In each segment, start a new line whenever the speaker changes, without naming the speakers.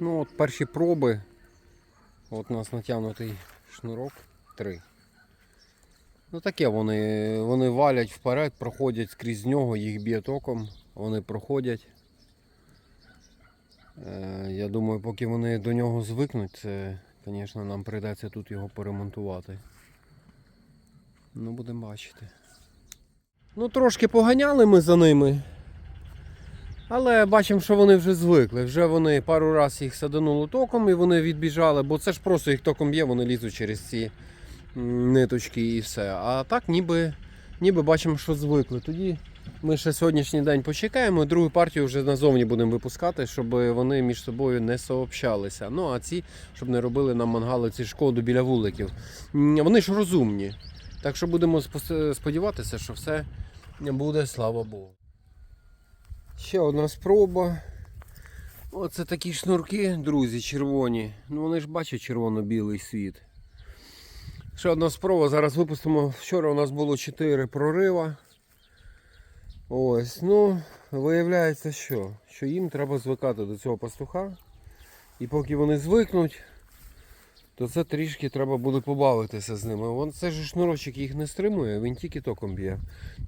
Ну от перші проби. От у нас натягнутий шнурок 3. Ну таке вони, вони валять вперед, проходять скрізь нього, їх б'є током, вони проходять. Е, я думаю, поки вони до нього звикнуть, це, звісно, нам прийдеться тут його поремонтувати. Ну, будемо бачити. Ну, трошки поганяли ми за ними. Але бачимо, що вони вже звикли. Вже вони пару разів їх садануло током і вони відбіжали, бо це ж просто їх током б'є, вони лізуть через ці ниточки і все. А так ніби, ніби бачимо, що звикли. Тоді ми ще сьогоднішній день почекаємо, другу партію вже назовні будемо випускати, щоб вони між собою не сообщалися. Ну а ці, щоб не робили нам мангали ці шкоду біля вуликів. Вони ж розумні. Так що будемо сподіватися, що все буде, слава Богу. Ще одна спроба. Оце такі шнурки, друзі, червоні. Ну вони ж бачать червоно-білий світ. Ще одна спроба. Зараз випустимо. Вчора у нас було 4 прорива. Ось, ну, виявляється, що? Що їм треба звикати до цього пастуха. І поки вони звикнуть, то це трішки треба буде побавитися з ними. Вон це ж шнурочок їх не стримує, він тільки током б'є.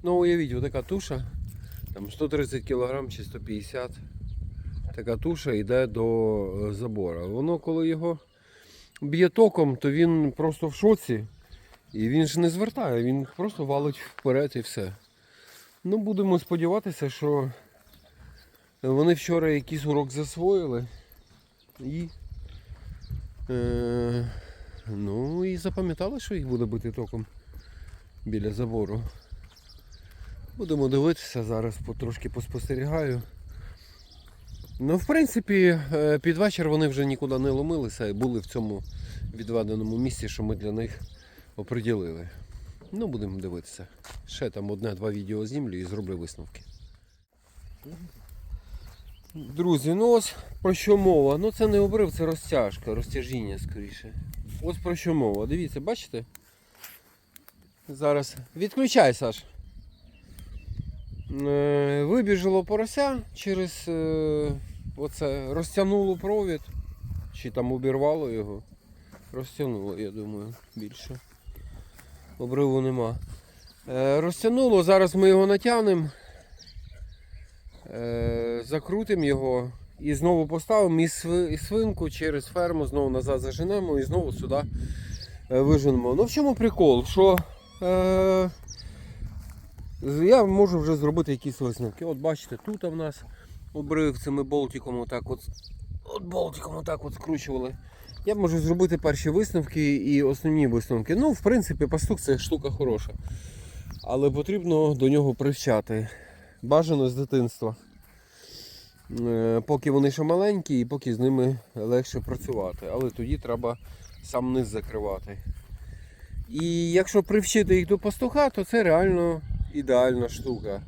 Ну уявіть, отака туша. Там 130 кг чи 150 така туша йде до е, забора. Воно, коли його б'є током, то він просто в шоці. І він ж не звертає, він просто валить вперед і все. Ну, будемо сподіватися, що вони вчора якийсь урок засвоїли. І, е, ну, і запам'ятали, що їх буде бити током біля забору. Будемо дивитися зараз, потрошки поспостерігаю. Ну, в принципі, е, під вечір вони вже нікуди не ломилися і були в цьому відведеному місці, що ми для них оприділили. Ну, будемо дивитися. Ще там одне-два відео знімлю і зроблю висновки. Друзі, ну ось про що мова. Ну це не обрив, це розтяжка, розтяжіння скоріше. Ось про що мова. Дивіться, бачите? Зараз відключай, Саш. Е, Вибіжило порося через е, оце, розтягнуло провід, чи там обірвало його. Розтягнуло, я думаю, більше. Обриву нема. Е, розтягнуло, зараз ми його натягнемо, закрутимо його і знову поставимо і, свинку через ферму, знову назад заженемо і знову сюди виженемо. Ну в чому прикол? Що я можу вже зробити якісь висновки. От бачите, тут в нас обрив цими болтиком отак от, от болтиком отак от скручували. Я можу зробити перші висновки і основні висновки. Ну, в принципі, пастух це штука хороша. Але потрібно до нього привчати. Бажано з дитинства. Е, Поки вони ще маленькі і поки з ними легше працювати. Але тоді треба сам низ закривати. І якщо привчити їх до пастуха, то це реально ідеальна штука.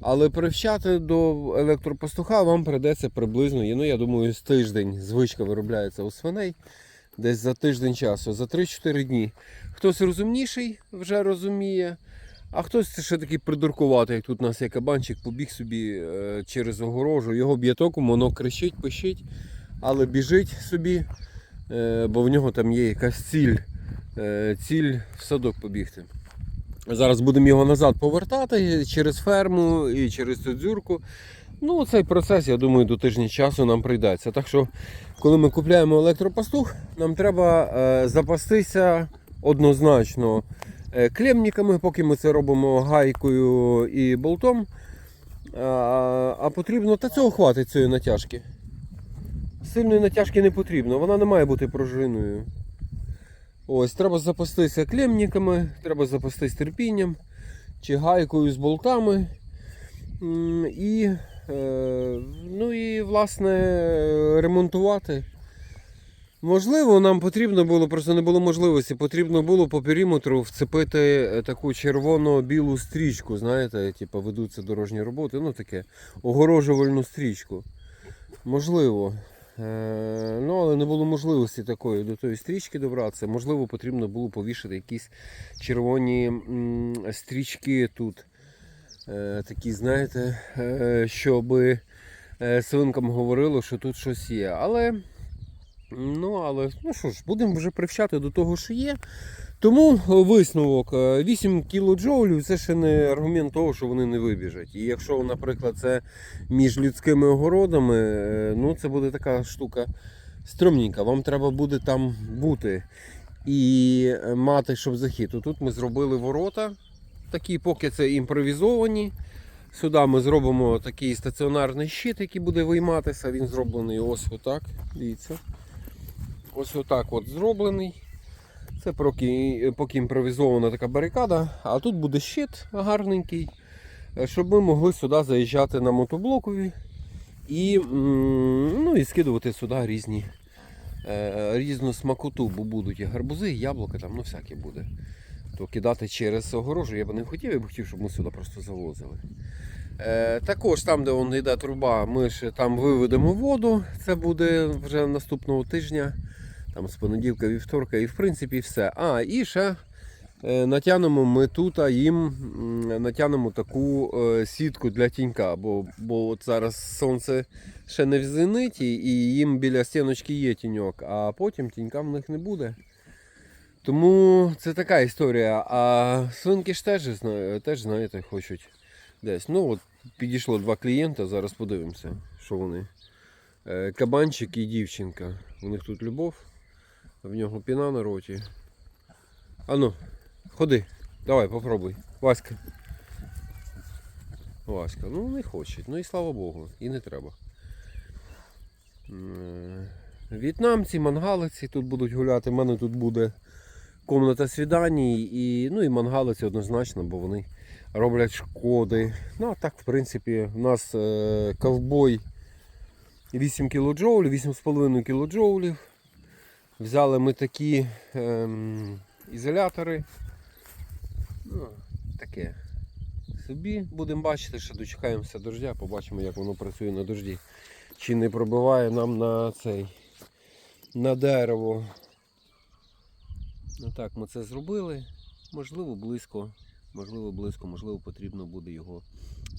Але привчати до електропастуха вам прийдеться приблизно, ну я думаю, з тиждень. Звичка виробляється у свиней. Десь за тиждень часу, за 3-4 дні. Хтось розумніший вже розуміє, а хтось ще такий придуркуватий, як тут у нас є кабанчик, побіг собі е, через огорожу, його б'є током, воно кричить, пищить, але біжить собі, е, бо в нього там є якась ціль. Е, ціль в садок побігти. Зараз будемо його назад повертати через ферму і через цю дзюрку. Ну, цей процес, я думаю, до тижня часу нам прийдеться. Так що, коли ми купуємо електропастух, нам треба е, запастися однозначно е, клемниками, поки ми це робимо гайкою і болтом. А потрібно, та цього хватить цієї натяжки. Сильної натяжки не потрібно, вона не має бути пружиною. Ось, треба запастися клемниками, треба запастись терпінням чи гайкою з болтами. І, е, ну і власне ремонтувати. Можливо, нам потрібно було, просто не було можливості, потрібно було по периметру вцепити е, таку червоно-білу стрічку, знаєте, типу ведуться дорожні роботи, ну таке, огорожувальну стрічку. Можливо. Е, Ну, але не було можливості такої до тої стрічки добратися. Можливо, потрібно було повішати якісь червоні стрічки тут. е, такі, знаєте, е, щоб свинкам говорило, що тут щось є. Але, ну, але, ну що ж, будемо вже привчати до того, що є. Тому висновок е, 8 кілоджоулів це ще не аргумент того, що вони не вибіжать. І якщо, наприклад, це між людськими огородами, е, ну це буде така штука стрьомненька. Вам треба буде там бути і е, мати, щоб захід. Тут ми зробили ворота, такі, поки це імпровізовані. Сюди ми зробимо такий стаціонарний щит, який буде вийматися. Він зроблений ось отак. Дивіться. Ось отак от зроблений. Це поки, поки імпровізована така барикада, а тут буде щит гарненький, е, щоб ми могли сюди заїжджати на мотоблокові і, ну, і скидувати сюди різні, е, різну смакоту, бо будуть і гарбузи, і яблука, там, ну всяке буде. То кидати через огорожу я б не хотів, я б хотів, щоб ми сюди просто завозили. Е, також там, де вон йде труба, ми ще там виведемо воду. Це буде вже наступного тижня там з понеділка, вівторка, і в принципі все. А, і ще е, натягнемо ми тут а їм натягнемо таку е, сітку для тінька, бо, бо от зараз сонце ще не в зениті, і їм біля стіночки є тіньок, а потім тінька в них не буде. Тому це така історія. А свинки ж теж, теж знаєте, хочуть десь. Ну от підійшло два клієнта, зараз подивимося, що вони. Е, Кабанчик і дівчинка. У них тут любов. В нього піна на роті. Ану, ходи, давай, попробуй. Васька. Васька, ну не хоче. Ну і слава Богу, і не треба. Е, В'єтнамці, мангалиці тут будуть гуляти. У мене тут буде комната свіданій і, ну, і мангалиці однозначно, бо вони роблять шкоди. Ну а так, в принципі, у нас е, ковбой 8 кДж, 8,5 кДж. Взяли ми такі ем, ізолятори. Ну, таке. Собі будемо бачити, що дочекаємося дождя, побачимо, як воно працює на дожді. Чи не пробиває нам на цей на дерево. Ну так, ми це зробили. Можливо, близько, можливо, близько, можливо, потрібно буде його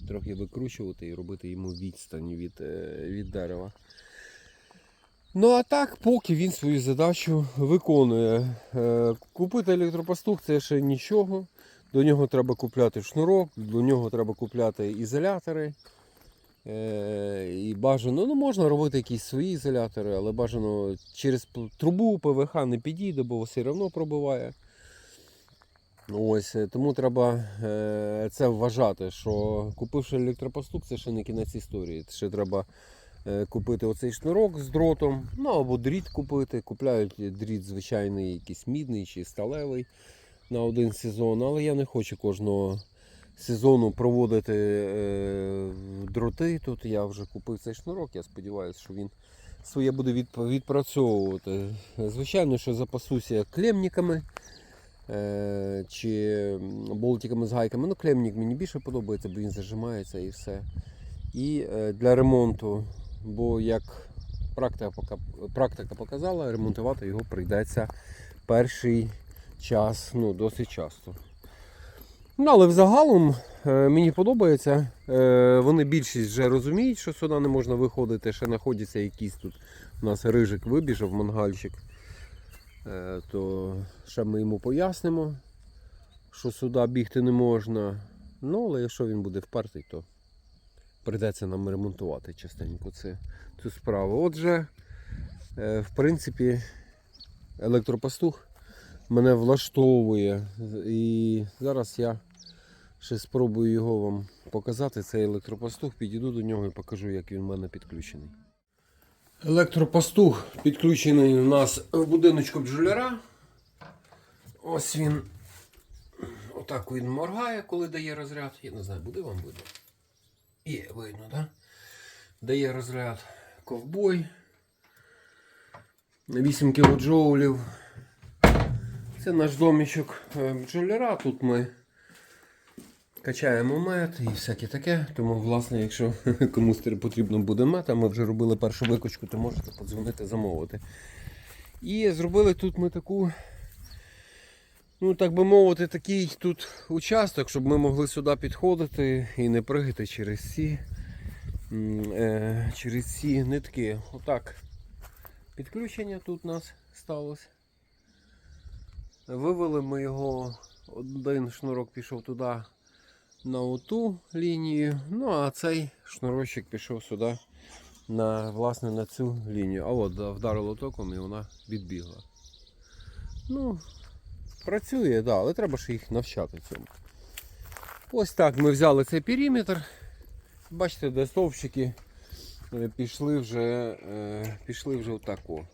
трохи викручувати і робити йому відстань від, е, від дерева. Ну а так, поки він свою задачу виконує. Е, Купити електропастух це ще нічого. До нього треба купляти шнурок, до нього треба купляти ізолятори. Е, І бажано, ну можна робити якісь свої ізолятори, але бажано через трубу ПВХ не підійде, бо все одно пробиває. Ось, е, тому треба це вважати, що купивши електропастух, це ще не кінець історії. Ще треба купити оцей шнурок з дротом, ну або дріт купити. Купляють дріт звичайний, якийсь мідний чи сталевий на один сезон, але я не хочу кожного сезону проводити е, дроти. Тут я вже купив цей шнурок, я сподіваюся, що він своє буде відп- відпрацьовувати. Звичайно, що запасуся клемниками е, чи болтиками з гайками. Ну, клемник мені більше подобається, бо він зажимається і все. І е, для ремонту, бо як практика, показала, ремонтувати його прийдеться перший час, ну, досить часто. Ну, але взагалом е, мені подобається. Е, вони більшість вже розуміють, що сюди не можна виходити. Ще знаходяться якийсь тут. У нас рижик вибіжав, мангальчик. Е, то ще ми йому пояснимо, що сюди бігти не можна. Ну, але якщо він буде впертий, то прийдеться нам ремонтувати частенько це, цю справу. Отже, е, в принципі, електропастух мене влаштовує. І зараз я ще спробую його вам показати. Цей електропастух, підійду до нього і покажу, як він в мене підключений. Електропастух підключений у нас в будиночку бджоляра. Ось він. Отак він моргає, коли дає розряд. Я не знаю, буде вам видно. Є, видно, так? Да? Дає розряд ковбой. 8 кілоджоулів. Це наш домічок е, бджоляра. Тут ми качаємо мед і всяке таке. Тому, власне, якщо комусь потрібно буде мед, а ми вже робили першу викочку, то можете подзвонити, замовити. І зробили тут ми таку ну, так би мовити, такий тут участок, щоб ми могли сюди підходити і не пригати через ці, е, через ці нитки. Отак. Підключення тут у нас сталося. Вивели ми його, один шнурок пішов туди на оту лінію, ну а цей шнурочок пішов сюди на, власне, на цю лінію. А от вдарило током і вона відбігла. Ну, працює, да, але треба ж їх навчати цьому. Ось так ми взяли цей периметр. Бачите, де стовпчики е, пішли вже, е, пішли вже в таку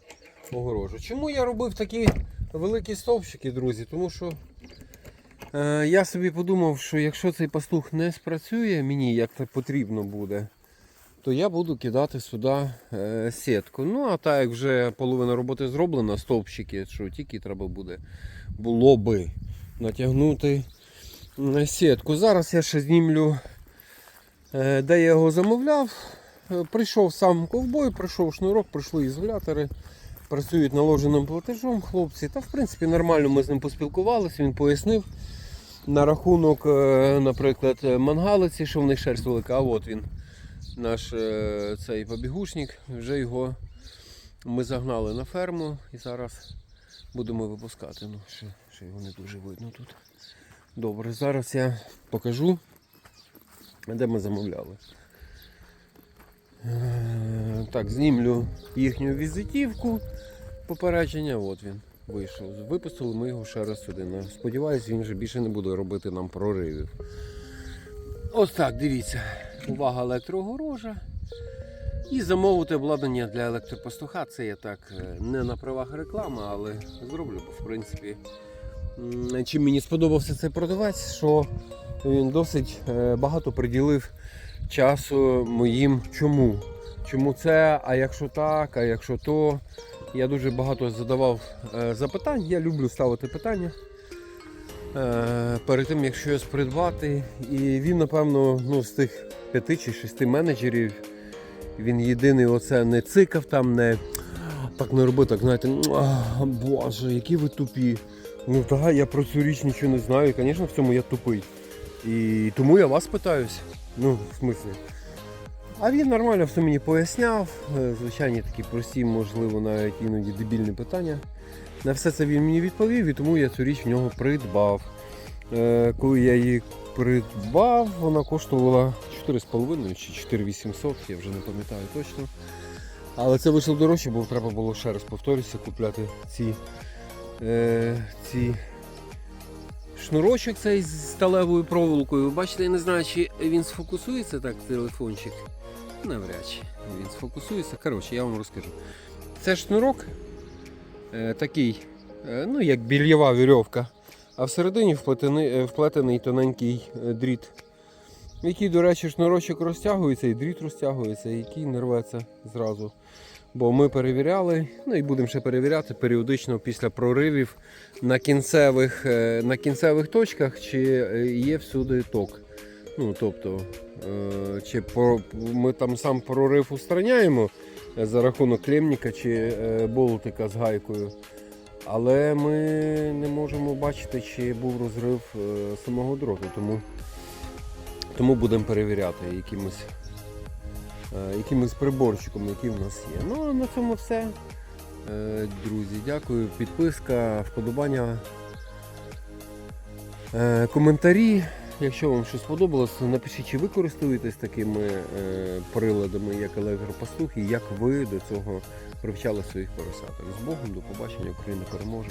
огорожу. Чому я робив такі великі стовпчики, друзі? Тому що е, я собі подумав, що якщо цей пастух не спрацює мені, як це потрібно буде, то я буду кидати сюди е, сітку. Ну, а так як вже половина роботи зроблена, стовпчики, що тільки треба буде було би натягнути е, сітку. Зараз я ще знімлю, е, де я його замовляв. Прийшов сам ковбой, прийшов шнурок, прийшли ізолятори. Працюють наложеним платежом хлопці. Та в принципі нормально ми з ним поспілкувалися, він пояснив на рахунок, наприклад, мангалиці, що в них шерсть велика, а от він наш е, цей побігушник, вже його ми загнали на ферму і зараз будемо випускати. Ну, ще, ще його не дуже видно тут. Добре, зараз я покажу, де ми замовляли. Е, Так, знімлю їхню візитівку попередження. От він вийшов. Випустили ми його ще раз сюди. Ну, Сподіваюсь, він вже більше не буде робити нам проривів. Ось так, дивіться. Увага електроогорожа. І замовити обладнання для електропастуха. Це я так е, не на правах реклами, але зроблю, бо в принципі. Чим мені сподобався цей продавець, що він досить е, багато приділив часу моїм чому. Чому це, а якщо так, а якщо то. Я дуже багато задавав е, запитань. Я люблю ставити питання перед тим, як щось придбати. І він, напевно, ну, з тих п'яти чи шести менеджерів, він єдиний оце не цикав там, не так не робив, так знаєте, «А, боже, які ви тупі. Ну так, я про цю річ нічого не знаю. І, звісно, в цьому я тупий. І тому я вас питаюсь. Ну, в смислі. А він нормально все мені поясняв. Е, Звичайні такі прості, можливо, навіть іноді дебільні питання. На все це він мені відповів, і тому я цю річ в нього придбав. Е, Коли я її придбав, вона коштувала 4,5 чи 4,800, я вже не пам'ятаю точно. Але це вийшло дорожче, бо треба було ще раз повторюся, купляти ці, е, ці шнурочок цей з сталевою проволокою. Ви бачите, я не знаю, чи він сфокусується так, телефончик. Навряд чи він сфокусується. Коротше, я вам розкажу. Це шнурок такий, е, ну як більєва вірьовка, а всередині вплетений, е, вплетений тоненький е, дріт. Який, до речі, шнурочок розтягується і дріт розтягується, який не рветься зразу. Бо ми перевіряли, ну і будемо ще перевіряти періодично після проривів на кінцевих, е, на кінцевих точках, чи е, є всюди ток. Ну, тобто, е, чи ми там сам прорив устраняємо е, за рахунок клемніка чи е, болтика з гайкою. Але ми не можемо бачити, чи був розрив е, самого дроту. Тому, тому будемо перевіряти якимось, е, якимось приборчиком, який в нас є. Ну а на цьому все. Друзі, дякую. Підписка, вподобання, коментарі. Якщо вам щось сподобалось, напишіть, чи ви користуєтесь такими е, приладами, як електропастух, і як ви до цього привчали своїх поросяток. З Богом, до побачення, Україна переможе.